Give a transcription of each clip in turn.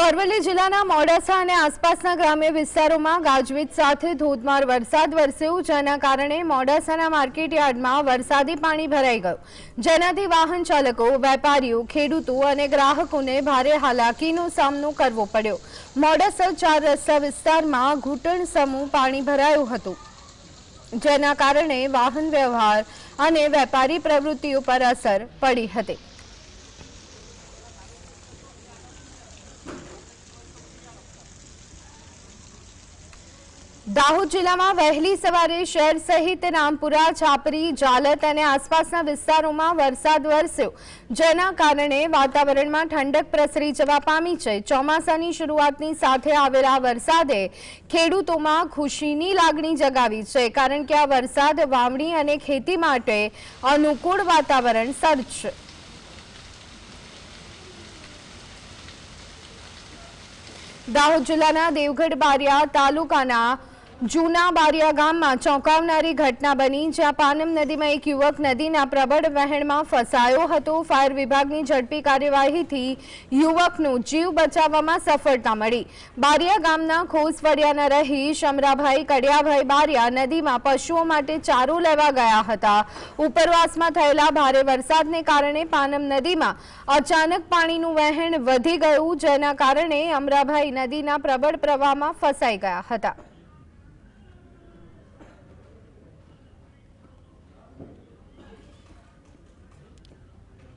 તો અરવલ્લી જિલ્લાના મોડાસા અને આસપાસના ગ્રામ્ય વિસ્તારોમાં ગાજવીજ સાથે ધોધમાર વરસાદ વરસ્યો, જેના કારણે મોડાસાના માર્કેટ યાર્ડમાં વરસાદી પાણી ભરાઈ ગયું. જેનાથી વાહન ચાલકો, વેપારીઓ, ખેડૂતો અને ગ્રાહકોને ભારે હાલાકીનો સામનો કરવો પડ્યો. મોડાસા ચાર રસ્તા વિસ્તારમાં ઘૂંટણ સમૂહ પાણી ભરાયું હતું, જેના કારણે વાહન વ્યવહાર અને વેપારી પ્રવૃત્તિઓ પર અસર પડી હતી. દાહોદ જિલ્લામાં વહેલી સવારે શહેર સહિત રામપુરા છાપરી જાલત અને આસપાસના વિસ્તારોમાં વરસાદ વરસ્યો. જેના કારણે વાતાવરણમાં ઠંડક પ્રસરી જવા પામી છે. ચોમાસાની શરૂઆતની સાથે આવેલા વરસાદે ખેડૂતોમાં ખુશીની લાગણી જગાવી છે, કારણ કે આ વરસાદ વાવણી અને ખેતી માટે અનુકૂળ વાતાવરણ સર્જશે. દાહોદ જિલ્લાના દેવગઢ બારિયા તાલુકાના જૂના બારિયા ગામમાં ચોંકાવનારી ઘટના બની, જ્યાં પાનમ નદીમાં એક યુવક નદીના પ્રબળ વહેણમાં ફસાયો હતો. ફાયર વિભાગની ઝડપી કાર્યવાહીથી યુવકનો જીવ બચાવવામાં સફળતા મળી. બારિયા ગામના ખોસવડિયાના રહીશ અમરાભાઈ કડિયાભાઈ બારિયા નદીમાં પશુઓ માટે ચારો લેવા ગયા હતા. ઉપરવાસમાં થયેલા ભારે વરસાદને કારણે પાનમ નદીમાં અચાનક પાણીનું વહેણ વધી ગયું, જેના કારણે અમરાભાઈ નદીના પ્રબળ પ્રવાહમાં ફસાઈ ગયા હતા.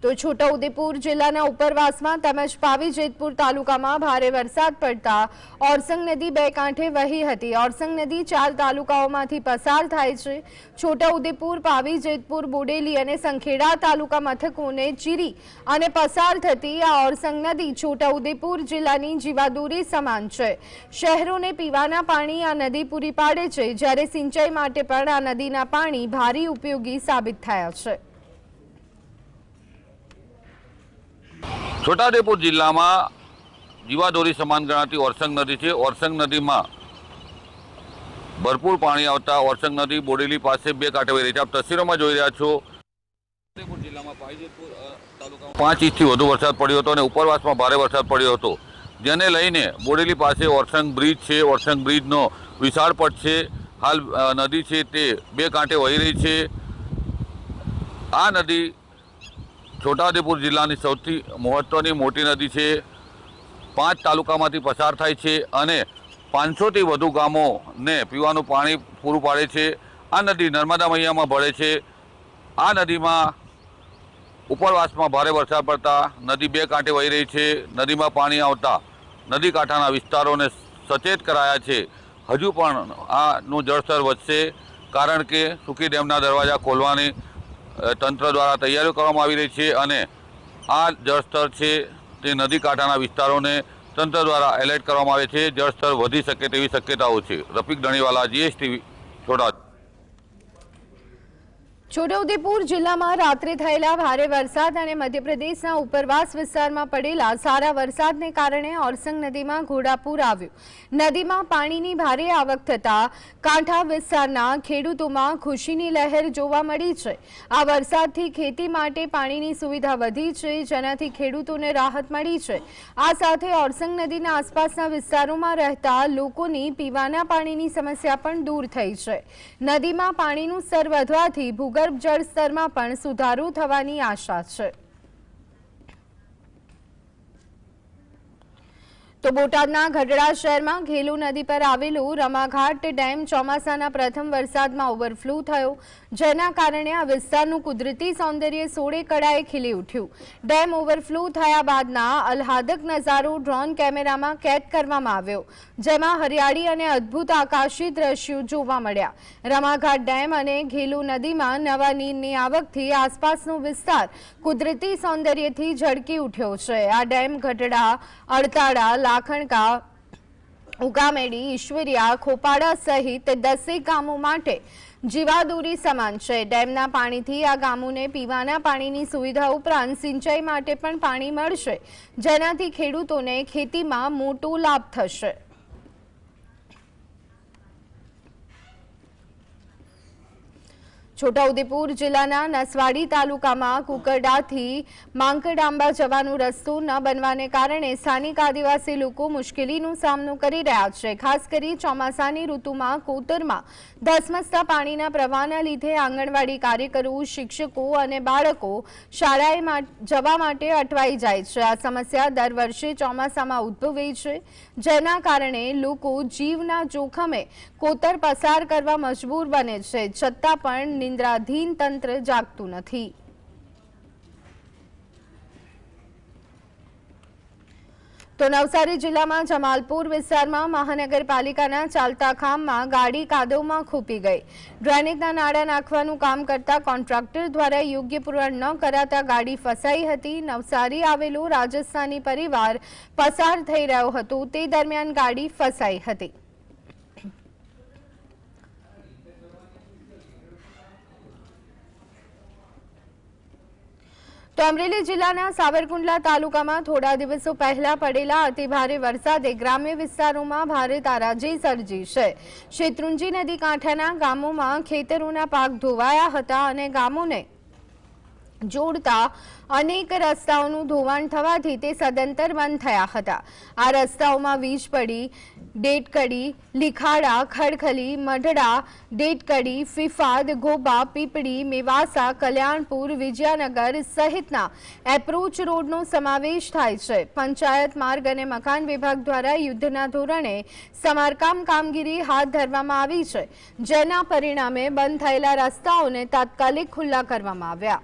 તો છોટાઉદેપુર જિલ્લાના ઉપરવાસમાં તેમજ પાવી જેતપુર તાલુકામાં ભારે વરસાદ પડતા ઓરસંગ નદી બે કાંઠે વહી હતી. ઓરસંગ નદી ચાર તાલુકાઓમાંથી પસાર થાય છે. છોટાઉદેપુર પાવી જેતપુર બોડેલી અને સંખેડા તાલુકા મથકોને ચીરી અને પસાર થતી આ ઓરસંગ નદી છોટાઉદેપુર જિલ્લાની જીવાદોરી સમાન છે. શહેરોને પીવાના પાણી આ નદી પૂરી પાડે છે. જ્યારે સિંચાઈ માટે પણ આ નદીના પાણી ભારે ઉપયોગી સાબિત થયા છે. છોટાઉદેપુર જિલ્લામાં જીવાદોરી સમાન ગણાતી ઓરસંગ નદી છે. ઓરસંગ નદીમાં ભરપૂર પાણી આવતા ઓરસંગ નદી બોડેલી પાસે બે કાંઠે વહી રહી છે. આપ તસવીરોમાં જોઈ રહ્યા છો. છોટાઉદેપુર જિલ્લામાં પાઈજેતપુર અ, તાલુકામાં પાંચ ઇંચથી વધુ વરસાદ પડ્યો હતો અને ઉપરવાસમાં ભારે વરસાદ પડ્યો હતો. જેને લઈને બોડેલી પાસે ઓરસંગ બ્રિજ છે. ઓરસંગ બ્રિજનો વિશાળ પટ છે. હાલ નદી છે તે બે કાંઠે વહી રહી છે. આ નદી છોટાઉદેપુર જિલ્લાની સૌથી મહત્ત્વની મોટી નદી છે. પાંચ તાલુકામાંથી પસાર થાય છે અને પાંચસોથી વધુ ગામોને પીવાનું પાણી પૂરું પાડે છે. આ નદી નર્મદા મૈયામાં ભળે છે. આ નદીમાં ઉપરવાસમાં ભારે વરસાદ પડતા નદી બે કાંઠે વહી રહી છે. નદીમાં પાણી આવતા નદી કાંઠાના વિસ્તારોને સચેત કરાયા છે. હજુ પણ આનું જળસ્તર વધશે કારણ કે સુકી ડેમના દરવાજા ખોલવાની તંત્ર દ્વારા તૈયારીઓ કરવામાં આવી રહી છે અને આ જળસ્તર છે તે નદી કાંઠાના વિસ્તારોને તંત્ર દ્વારા એલર્ટ કરવામાં આવે છે. જળસ્તર વધી શકે તેવી શક્યતાઓ છે. રફીક દણીવાલા જીએસટીવી છોટા છોટાઉદેપુર જિલ્લામાં રાત્રે થયેલા ભારે વરસાદ અને મધ્યપ્રદેશના ઉપરવાસ વિસ્તારમાં પડેલા સારા વરસાદને કારણે ઓરસંગ નદીમાં ઘોડાપૂર આવ્યું. નદીમાં પાણીની ભારે આવક થતાં કાંઠા વિસ્તારના ખેડૂતોમાં ખુશીની લહેર જોવા મળી છે. આ વરસાદથી ખેતી માટે પાણીની સુવિધા વધી છે, જેનાથી ખેડૂતોને રાહત મળી છે. આ સાથે ઓરસંગ નદીના આસપાસના વિસ્તારોમાં રહેતા લોકોની પીવાના પાણીની સમસ્યા પણ દૂર થઈ છે. નદીમાં પાણીનું સ્તર વધવાથી ભૂગર્ભ જળ સ્તરમાં પણ સુધારો થવાની આશા છે. તો બોટાદના ગઢડા શહેરમાં ઘેલુ નદી પર આવેલું રમાઘાટ ડેમ ચોમાસાના પ્રથમ વરસાદમાં ઓવરફ્લો થયો, જેના કારણે આ વિસ્તારનું કુદરતી સૌંદર્ય સોળે કળાએ ખીલી ઉઠ્યું. ડેમ ઓવરફ્લો થયા બાદના અલ્હાદક નજારો ડ્રોન કેમેરામાં કેદ કરવામાં આવ્યો, જેમાં હરિયાળી અને અદ્ભુત આકાશી દ્રશ્યો જોવા મળ્યા. રમાઘાટ ડેમ અને ઘેલુ નદીમાં નવા નીરની આવકથી આસપાસનો વિસ્તાર કુદરતી સૌંદર્યથી ઝળકી ઉઠ્યો છે. આ ડેમ ગઢડા, અડતાળા લાખણકા ઉગામેડી, ઈશ્વરિયા, ખોપાડા સહિત દસેક ગામો માટે જીવાદોરી સમાન છે. ડેમના પાણીથી આ ગામોને પીવાના પાણીની સુવિધા ઉપરાંત સિંચાઈ માટે પણ પાણી મળશે, જેનાથી ખેડૂતોને ખેતીમાં મોટો લાભ થશે. છોટાઉદેપુર જિલ્લાના નસવાડી તાલુકામાં કુકરડાથી માંકડાંબા જવાનો રસ્તો ન બનવાને કારણે સ્થાનિક આદિવાસી લોકો મુશ્કેલીનો સામનો કરી રહ્યા છે. ખાસ કરી ચોમાસાની ઋતુમાં કોતરમાં ધસમસતા પાણીના પ્રવાહના લીધે આંગણવાડી કાર્યકરો, શિક્ષકો અને બાળકો શાળાએ જવા માટે અટવાઈ જાય છે. આ સમસ્યા દર વર્ષે ચોમાસામાં ઉદ્ભવે છે. જેના કારણે લોકો જીવના જોખમે કોતર પસાર કરવા મજબૂર બને છે. છતાં પણ નિંદ્રાધીન તંત્ર જાગતું નથી. તો નવસારી જિલ્લામાં જમાલપુર વિસ્તારમાં મહાનગરપાલિકાના ચાલતા ખામમાં ગાડી કાદવમાં ખૂપી ગઈ. ડ્રેનેજના નાળા નાખવાનું કામ કરતા કોન્ટ્રાક્ટર દ્વારા યોગ્ય પૂરણ ન કરાતા ગાડી ફસાઈ હતી. નવસારી આવેલો રાજસ્થાની પરિવાર પસાર થઈ રહ્યો હતો. તે દરમિયાન ગાડી ફસાઈ હતી. તો અમરેલી જિલ્લાના સાવરકુંડલા તાલુકામાં થોડા દિવસો પહેલા પડેલા અતિભારે વરસાદે ગ્રામ્ય વિસ્તારોમાં ભારે તારાજી સર્જી છે. શેત્રુંજી નદી કાંઠાના ગામોમાં ખેતરોના પાક ધોવાયા હતા અને ગામોને જોડતા અનેક રસ્તાઓનું ધોવાણ થવાથી તે સદંતર બંધ થયા હતા. આ રસ્તાઓમાં વીજ પડી ડેટકડી લીખાડા, ખડખલી, મઢડા ડેટકડી ફિફાદ, ગોબા, પીપળી, મેવાસા, કલ્યાણપુર, વિજયનગર સહિતના એપ્રોચ રોડનો સમાવેશ થાય છે. પંચાયત માર્ગ અને મકાન વિભાગ દ્વારા યુદ્ધના ધોરણે સમારકામ કામગીરી હાથ ધરવામાં આવી છે, જેના પરિણામે બંધ થયેલા રસ્તાઓને તાત્કાલિક ખુલ્લા કરવામાં આવ્યા.